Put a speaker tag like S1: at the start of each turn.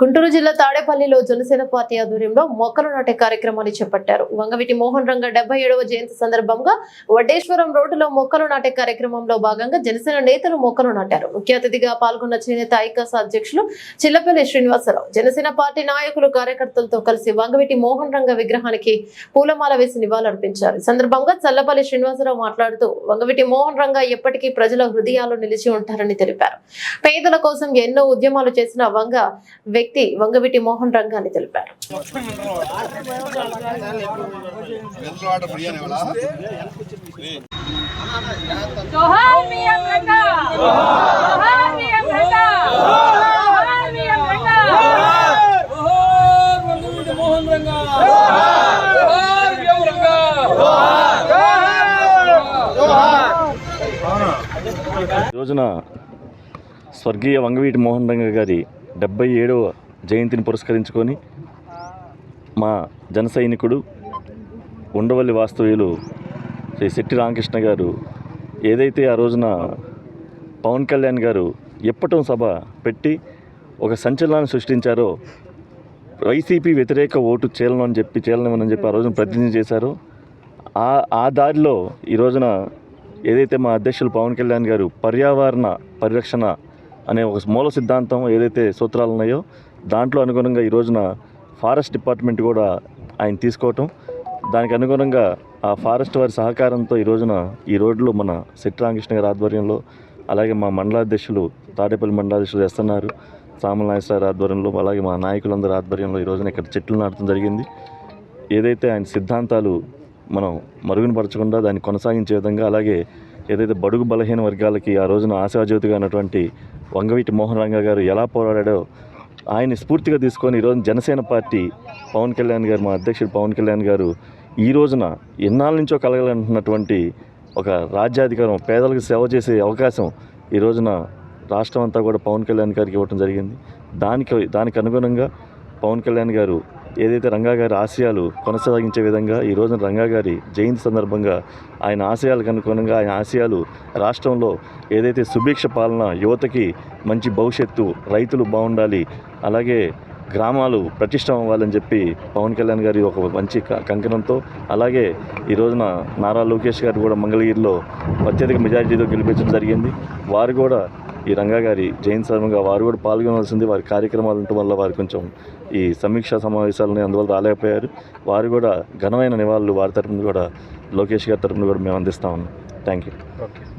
S1: గుంటూరు జిల్లా తాడేపల్లిలో జనసేన పార్టీ ఆధ్వర్యంలో మొక్కలు నాటే కార్యక్రమాన్ని చేపట్టారు. వంగవీటి మోహన్ రంగ డెబ్బై ఏడవ జయంతి సందర్భంగా వడ్డేశ్వరం రోడ్డులో మొక్కలు నాటే కార్యక్రమంలో భాగంగా జనసేన నేతలు మొక్కలు నాటారు. ముఖ్య అతిథిగా పాల్గొన్న చేనేత ఐకాస అధ్యక్షులు చిల్లపల్లి శ్రీనివాసరావు. జనసేన పార్టీ నాయకులు కార్యకర్తలతో కలిసి వంగవీటి మోహన్ రంగ విగ్రహానికి పూలమాల వేసి నివాళులర్పించారు. సందర్భంగా చల్లపల్లి శ్రీనివాసరావు మాట్లాడుతూ వంగవీటి మోహన్ రంగ ఎప్పటికీ ప్రజల హృదయాలు నిలిచి ఉంటారని తెలిపారు. పేదల కోసం ఎన్నో ఉద్యమాలు చేసిన వంగ వ్యక్తి వంగవీటి మోహన్ రంగాన్ని తెలిపారు.
S2: రోజున స్వర్గీయ వంగవీటి మోహన్ రంగ గారి డెబ్బై ఏడవ జయంతిని పురస్కరించుకొని మా జన సైనికుడు ఉండవల్లి వాస్తవ్యులు శ్రీ శెట్టి రామకృష్ణ గారు ఏదైతే ఆ రోజున పవన్ కళ్యాణ్ గారు ఎప్పటం సభ పెట్టి ఒక సంచలనాన్ని సృష్టించారో వైసీపీ వ్యతిరేక ఓటు చీలను అని చెప్పి చీలనమని చెప్పి ఆ రోజున ప్రతిజ్ఞ చేశారో ఆ ఆ దారిలో ఈ రోజున ఏదైతే మా అధ్యక్షులు పవన్ కళ్యాణ్ గారు పర్యావరణ పరిరక్షణ అనే ఒక మూల సిద్ధాంతం ఏదైతే సూత్రాలు ఉన్నాయో దాంట్లో అనుగుణంగా ఈ రోజున ఫారెస్ట్ డిపార్ట్మెంట్ కూడా ఆయన తీసుకోవటం. దానికి అనుగుణంగా ఆ ఫారెస్ట్ వారి సహకారంతో ఈ రోజున ఈ రోడ్లు మన శెట్టి గారి ఆధ్వర్యంలో అలాగే మా మండలాధ్యక్షులు తాడేపల్లి మండలాధ్యక్షులు చేస్తున్నారు సామల నాగేశ్వర ఆధ్వర్యంలో అలాగే మా నాయకులందరి ఆధ్వర్యంలో ఈ రోజున ఇక్కడ చెట్లు నాటడం జరిగింది. ఏదైతే ఆయన సిద్ధాంతాలు మనం మరుగునపరచకుండా దాన్ని కొనసాగించే విధంగా అలాగే ఏదైతే బడుగు బలహీన వర్గాలకి ఆ రోజున ఆశాజ్యోతిగా ఉన్నటువంటి వంగవీటి మోహన్ రంగ గారు ఎలా పోరాడాడో ఆయన స్ఫూర్తిగా తీసుకొని ఈరోజు జనసేన పార్టీ పవన్ కళ్యాణ్ గారు మా అధ్యక్షుడు పవన్ కళ్యాణ్ గారు ఈ రోజున ఎన్నాళ్ళ నుంచో కలగాలంటున్నటువంటి ఒక రాజ్యాధికారం పేదలకు సేవ చేసే అవకాశం ఈ రోజున రాష్ట్రం అంతా కూడా పవన్ కళ్యాణ్ గారికి ఇవ్వడం జరిగింది. దానికి దానికి అనుగుణంగా పవన్ కళ్యాణ్ గారు ఏదైతే రంగా గారి ఆశయాలు కొనసాగించే విధంగా ఈ రోజున రంగా గారి జయంతి సందర్భంగా ఆయన ఆశయాలకు అనుగుణంగా ఆయన ఆశయాలు రాష్ట్రంలో ఏదైతే సుభిక్ష పాలన యువతకి మంచి భవిష్యత్తు రైతులు బాగుండాలి అలాగే గ్రామాలు ప్రతిష్టం అవ్వాలని చెప్పి పవన్ కళ్యాణ్ గారి ఒక మంచి క- కంకణంతో అలాగే ఈ రోజున నారా లోకేష్ గారు కూడా మంగళగిరిలో అత్యధిక మెజారిటీతో గెలిపించడం జరిగింది. వారు కూడా ఈ రంగా గారి జైన్ సందర్భంగా వారు కూడా పాల్గొనవలసింది వారి కార్యక్రమాలు ఉండటం వల్ల వారు కొంచెం ఈ సమీక్షా సమావేశాలని అందువల్ల రాలేకపోయారు. వారు కూడా ఘనమైన నివాళులు వారి తరపున కూడా లోకేష్ గారి తరపున కూడా మేము అందిస్తా థ్యాంక్ యూ ఓకే